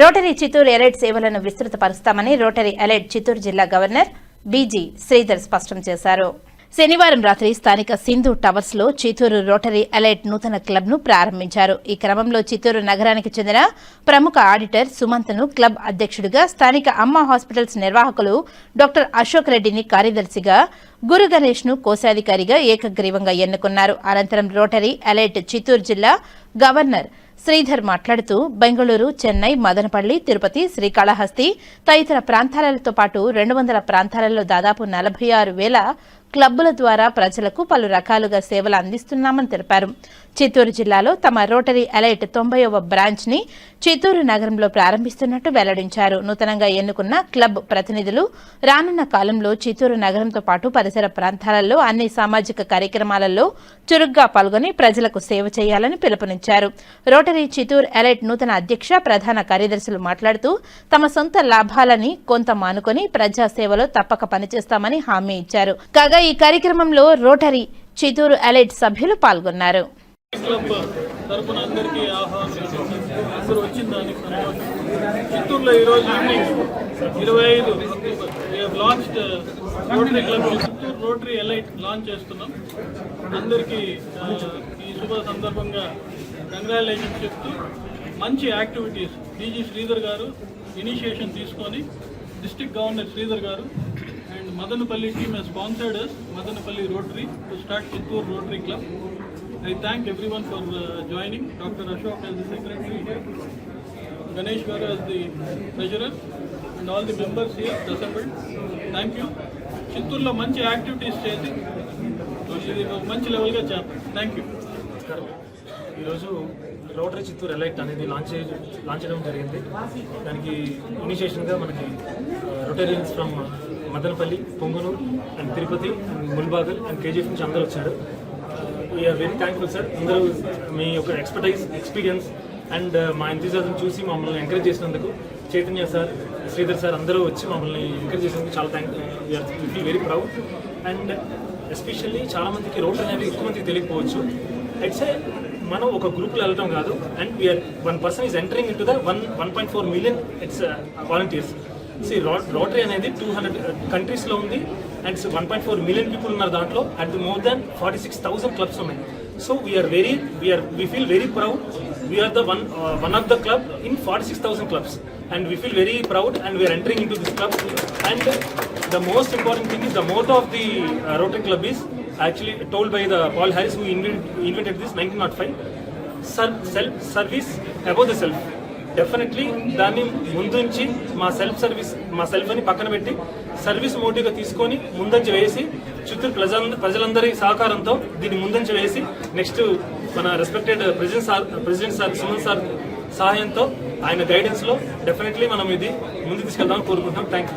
Rotary Chittoor elite సేవలను విస్తృతపరుస్తామని rotary elite Chittoor జిల్లా governor BG Sridhar స్పష్టం చేశారు. శనివారం రాత్రి స్థానిక సింధు టవర్స్లో చిత్తూరు రోటరీ అలైట్ నూతన క్లబ్ను ప్రారంభించారు. ఈ క్రమంలో చిత్తూరు నగరానికి చెందిన ప్రముఖ ఆడిటర్ సుమంత్ను క్లబ్ అధ్యక్షుడిగా స్థానిక అమ్మ హాస్పిటల్స్ నిర్వాహకులు డాక్టర్ అశోక్ రెడ్డిని కార్యదర్శిగా గురు గణేష్ను కోశాధికారిగా ఏకగ్రీవంగా ఎన్నుకున్నారు. అనంతరం రోటరీ అలైట్ చిత్తూరు జిల్లా గవర్నర్ శ్రీధర్ మాట్లాడుతూ బెంగళూరు చెన్నై మదనపల్లి తిరుపతి శ్రీకాళహస్తి తదితర ప్రాంతాలతో పాటు రెండు వందల ప్రాంతాలలో దాదాపు నలభై ఆరు వేల క్లబ్బుల ద్వారా ప్రజలకు పలు రకాలుగా సేవలు అందిస్తున్నామని తెలిపారు. చిత్తూరు జిల్లాలో తమ రోటరీ ఎలైట్ తొంభైవ బ్రాంచ్ని చిత్తూరు నగరంలో ప్రారంభిస్తున్నట్టు వెల్లడించారు. నూతనంగా ఎన్నుకున్న క్లబ్ ప్రతినిధులు రానున్న కాలంలో చిత్తూరు నగరంతో పాటు పరిసర ప్రాంతాలలో అన్ని సామాజిక కార్యక్రమాలలో చురుగ్గా పాల్గొని ప్రజలకు సేవ చేయాలని పిలుపునిచ్చారు. రోటరీ చిత్తూరు ఎలైట్ నూతన అధ్యక్ష ప్రధాన కార్యదర్శులు మాట్లాడుతూ తమ సొంత లాభాలని కొంత మానుకొని ప్రజాసేవలో తప్పక పనిచేస్తామని హామీ ఇచ్చారు. కాగా ఈ కార్యక్రమంలో రోటరీ చిత్తూరు ఎలైట్ సభ్యులు పాల్గొన్నారు. తరపున అందరికీ ఆహ్వానం అందరూ చిత్తూరులో ఈరోజు ఈవినింగ్ ఇరవై ఐదు launched rotary club Chittoor rotary elite launch చేస్తున్నాం. అందరికీ ఈ శుభ సందర్భంగా కంగ్రాచులేషన్ చెప్తూ మంచి యాక్టివిటీస్ డీజీ శ్రీధర్ గారు ఇనిషియేషన్ తీసుకొని district governor Sridhar garu and Madanapalle team sponsored Madanapalle rotary to start Chittoor rotary club I thank everyone for uh, joining. Dr. Ashok as the secretary here, Ganesh Garu as the treasurer, and all the members here assembled. Thank you. చిత్తూరులో మంచి activities చేసి ఇది మంచి లెవెల్గా చేద్దాం thank you ఈరోజు rotary Chittoor elite అనేది launch launch చేయడం జరిగింది దానికి ఇనిషియేషన్గా మనకి uh, rotarians from Madanapalle Punganur and Tirupati and Mulbagal and KGF నుంచి అందరూ వచ్చారు. వీఆర్ వెరీ థ్యాంక్ఫుల్ సార్ అందరూ మీ యొక్క ఎక్స్పర్టైజ్ ఎక్స్పీరియన్స్ అండ్ మా ఎంతజాతం చూసి మమ్మల్ని ఎంకరేజ్ చేసినందుకు చైతన్య సార్ శ్రీధర్ సార్ అందరూ వచ్చి మమ్మల్ని ఎంకరేజ్ చేసినందుకు చాలా thank we are feel very proud and especially చాలా మందికి రోడ్ అనేవి ఎక్కువ మందికి తెలియకపోవచ్చు. అయితే మనం ఒక గ్రూప్లో వెళ్ళటం కాదు. And we are one person is entering into the one one point four million it's volunteers see rotary అనేది టూ హండ్రెడ్ కంట్రీస్లో ఉంది and one point four million people ఉన్నారు దాంట్లో and more than forty six thousand clubs ఉన్నాయి so we are very we are we feel very proud we are the one one of the club in forty six thousand clubs and we feel very proud and we are entering into this club and the most important thing is the motto of the rotary club is actually told by the Paul Harris who invented, invented this 1905 sir self service above the self definitely దాన్ని ముందుంచి మా self service మా self అని పక్కన పెట్టి service మోటివ్గా తీసుకొని ముందంచి వేసి చిత్తూరు ప్రజల ప్రజలందరి సహకారంతో దీన్ని ముందంచి వేసి నెక్స్ట్ మన respected president sir president sir Suman sir సహాయంతో ఆయన గైడెన్స్లో డెఫినెట్లీ మనం ఇది ముందు తీసుకెళ్దామని కోరుకుంటున్నాం. Thank you